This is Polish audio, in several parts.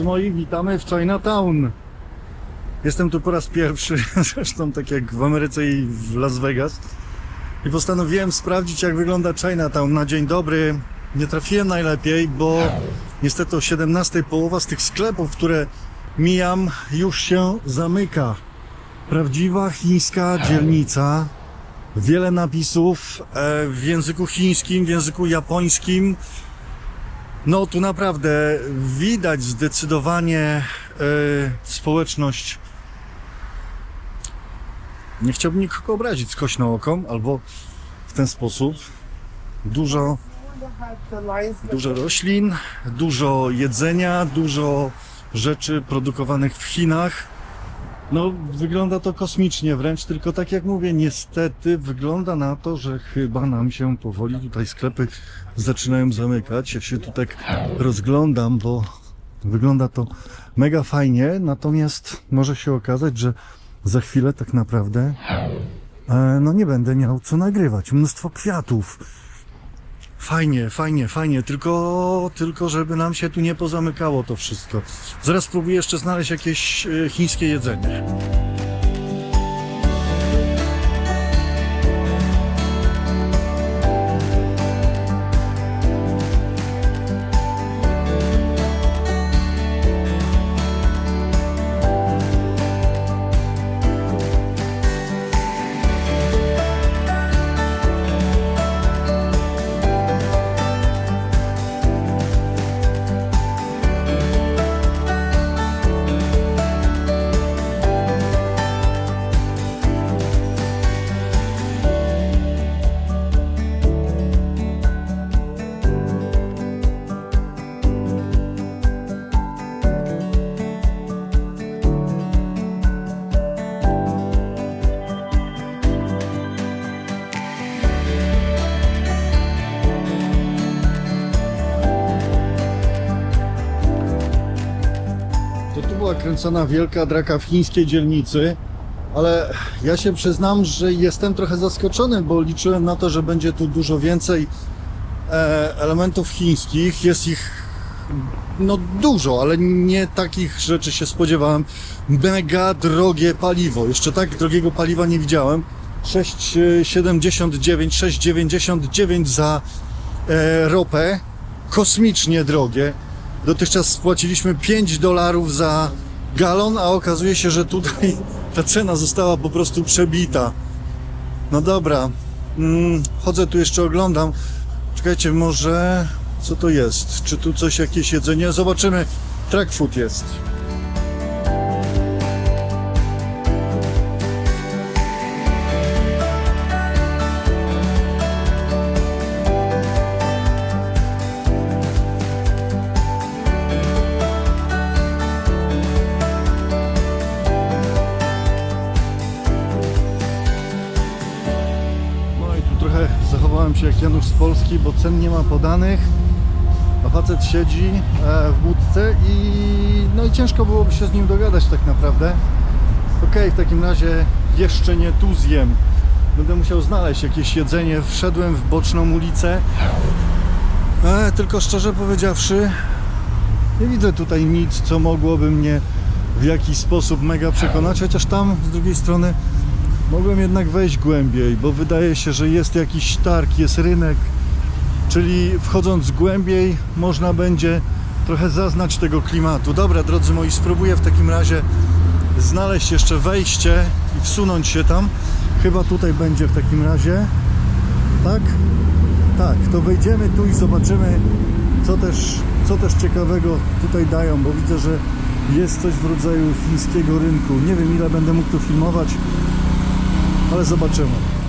Moi, witamy w Chinatown. Jestem tu po raz pierwszy, zresztą tak jak w Ameryce i w Las Vegas. I postanowiłem sprawdzić jak wygląda Chinatown na dzień dobry. Nie trafiłem najlepiej, bo niestety o 17 połowa z tych sklepów, które mijam, już się zamyka. Prawdziwa chińska dzielnica. Wiele napisów e, w języku chińskim, w języku japońskim. No tu naprawdę widać zdecydowanie e, społeczność. Nie chciałbym nikogo obrazić skośną oką, albo w ten sposób. Dużo, dużo roślin, dużo jedzenia, dużo rzeczy produkowanych w Chinach. No, wygląda to kosmicznie wręcz, tylko tak jak mówię, niestety wygląda na to, że chyba nam się powoli tutaj sklepy zaczynają zamykać. Ja się tu tak rozglądam, bo wygląda to mega fajnie, natomiast może się okazać, że za chwilę tak naprawdę e, no nie będę miał co nagrywać. Mnóstwo kwiatów. Fajnie, fajnie, fajnie, tylko, tylko żeby nam się tu nie pozamykało to wszystko. Zaraz spróbuję jeszcze znaleźć jakieś e, chińskie jedzenie. To tu była kręcona wielka draka w chińskiej dzielnicy, ale ja się przyznam, że jestem trochę zaskoczony, bo liczyłem na to, że będzie tu dużo więcej e, elementów chińskich. Jest ich no dużo, ale nie takich rzeczy się spodziewałem. Mega drogie paliwo. Jeszcze tak drogiego paliwa nie widziałem. 6,79, 6,99 za e, ropę. Kosmicznie drogie. Dotychczas spłaciliśmy 5 dolarów za galon, a okazuje się, że tutaj ta cena została po prostu przebita. No dobra, mm, chodzę tu jeszcze oglądam. Czekajcie, może co to jest? Czy tu coś, jakieś jedzenie? Zobaczymy. Track food jest. Się jak Janusz z Polski, bo cen nie ma podanych, a facet siedzi e, w budce i no i ciężko byłoby się z nim dogadać tak naprawdę. Okej, w takim razie jeszcze nie tu zjem. Będę musiał znaleźć jakieś jedzenie. Wszedłem w boczną ulicę. E, tylko szczerze powiedziawszy, nie widzę tutaj nic, co mogłoby mnie w jakiś sposób mega przekonać, chociaż tam z drugiej strony Mogłem jednak wejść głębiej, bo wydaje się, że jest jakiś targ, jest rynek, czyli wchodząc głębiej można będzie trochę zaznać tego klimatu. Dobra, drodzy moi, spróbuję w takim razie znaleźć jeszcze wejście i wsunąć się tam. Chyba tutaj będzie w takim razie. Tak? Tak, to wejdziemy tu i zobaczymy, co też, co też ciekawego tutaj dają, bo widzę, że jest coś w rodzaju chińskiego rynku. Nie wiem, ile będę mógł tu filmować, ale zobaczymy.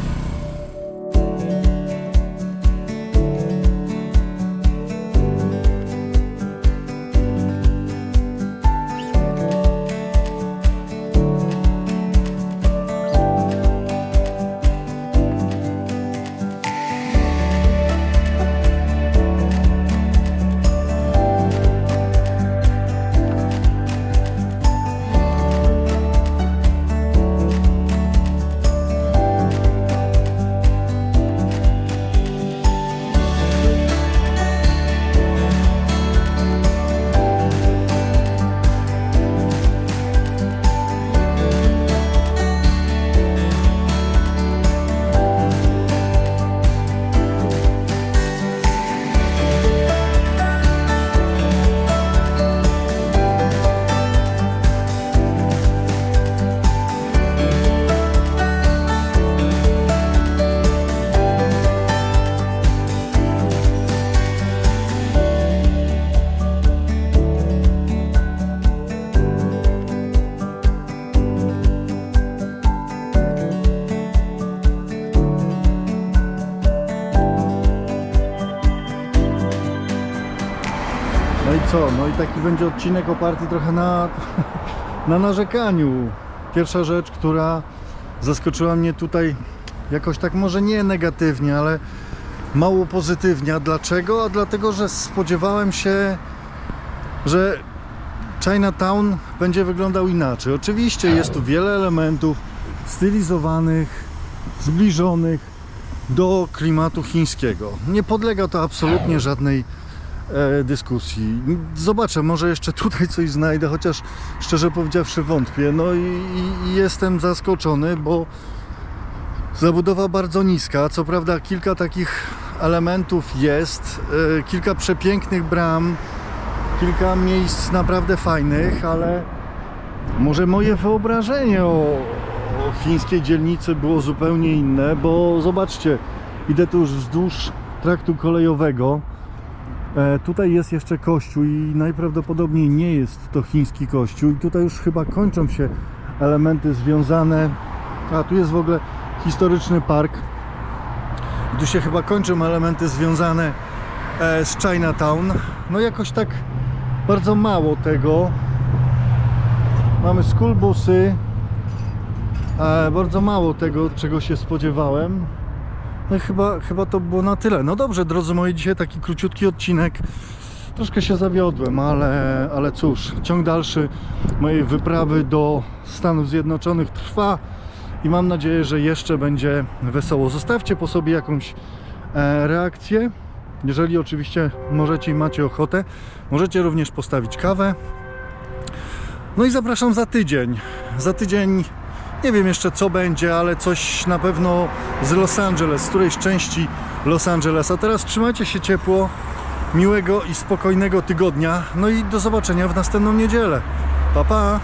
Co? No i taki będzie odcinek oparty trochę na, na narzekaniu. Pierwsza rzecz, która zaskoczyła mnie tutaj jakoś tak może nie negatywnie, ale mało pozytywnie. A dlaczego? A dlatego, że spodziewałem się, że Chinatown będzie wyglądał inaczej. Oczywiście jest tu wiele elementów stylizowanych, zbliżonych do klimatu chińskiego. Nie podlega to absolutnie żadnej dyskusji. Zobaczę, może jeszcze tutaj coś znajdę, chociaż szczerze powiedziawszy wątpię. No i, i, i jestem zaskoczony, bo zabudowa bardzo niska. Co prawda kilka takich elementów jest, e, kilka przepięknych bram, kilka miejsc naprawdę fajnych, ale może moje wyobrażenie o, o chińskiej dzielnicy było zupełnie inne, bo zobaczcie, idę tu już wzdłuż traktu kolejowego. E, tutaj jest jeszcze kościół i najprawdopodobniej nie jest to chiński kościół. I tutaj już chyba kończą się elementy związane. A tu jest w ogóle historyczny park. I tu się chyba kończą elementy związane e, z Chinatown. No jakoś tak bardzo mało tego. Mamy skulbusy e, bardzo mało tego czego się spodziewałem no chyba, chyba to było na tyle. No dobrze, drodzy moi, dzisiaj taki króciutki odcinek. Troszkę się zawiodłem, ale, ale cóż, ciąg dalszy mojej wyprawy do Stanów Zjednoczonych trwa i mam nadzieję, że jeszcze będzie wesoło. Zostawcie po sobie jakąś e, reakcję. Jeżeli oczywiście możecie i macie ochotę, możecie również postawić kawę. No i zapraszam za tydzień. Za tydzień nie wiem jeszcze co będzie, ale coś na pewno z Los Angeles, z którejś części Los Angeles. A teraz trzymajcie się ciepło, miłego i spokojnego tygodnia. No i do zobaczenia w następną niedzielę. Pa pa!